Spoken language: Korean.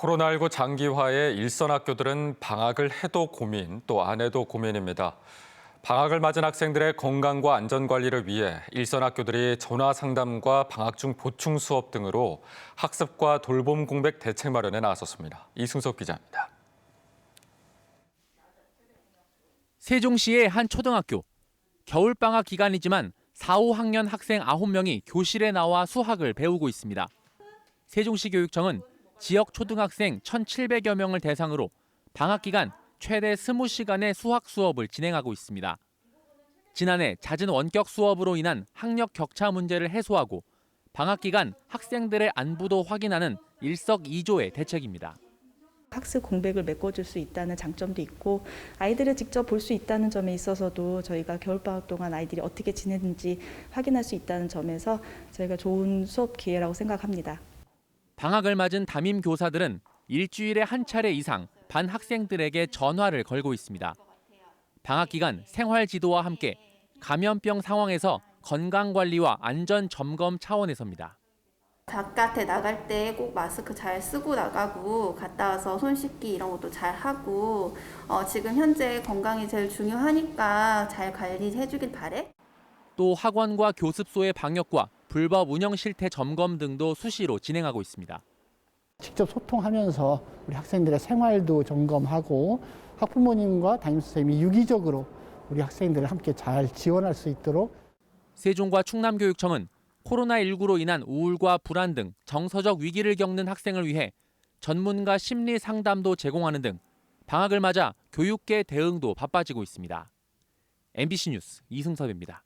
코로나19 장기화에 일선 학교들은 방학을 해도 고민, 또 안 해도 고민입니다. 방학을 맞은 학생들의 건강과 안전 관리를 위해 일선 학교들이 전화 상담과 방학 중 보충 수업 등으로 학습과 돌봄 공백 대책 마련에 나섰습니다. 이승석 기자입니다. 세종시의 한 초등학교. 겨울 방학 기간이지만 4, 5학년 학생 9명이 교실에 나와 수학을 배우고 있습니다. 세종시 교육청은 지역 초등학생 1,700여 명을 대상으로 방학 기간 최대 20시간의 수학 수업을 진행하고 있습니다. 지난해 잦은 원격 수업으로 인한 학력 격차 문제를 해소하고 방학 기간 학생들의 안부도 확인하는 일석이조의 대책입니다. 학습 공백을 메꿔줄 수 있다는 장점도 있고 아이들을 직접 볼 수 있다는 점에 있어서도 저희가 겨울방학 동안 아이들이 어떻게 지내는지 확인할 수 있다는 점에서 저희가 좋은 수업 기회라고 생각합니다. 방학을 맞은 담임 교사들은 일주일에 한 차례 이상 반 학생들에게 전화를 걸고 있습니다. 방학 기간 생활 지도와 함께 감염병 상황에서 건강 관리와 안전 점검 차원에서입니다. 바깥에 나갈 때 꼭 마스크 잘 쓰고 나가고 갔다 와서 손 씻기 이런 것도 잘 하고 어, 지금 현재 건강이 제일 중요하니까 잘 관리해 주길 바래. 또 학원과 교습소의 방역과 불법 운영 실태 점검 등도 수시로 진행하고 있습니다. 직접 소통하면서 우리 학생들의 생활도 점검하고 학부모님과 담임 선생님이 유기적으로 우리 학생들을 함께 잘 지원할 수 있도록 세종과 충남교육청은 코로나19로 인한 우울과 불안 등 정서적 위기를 겪는 학생을 위해 전문가 심리 상담도 제공하는 등 방학을 맞아 교육계 대응도 바빠지고 있습니다. MBC 뉴스 이승섭입니다.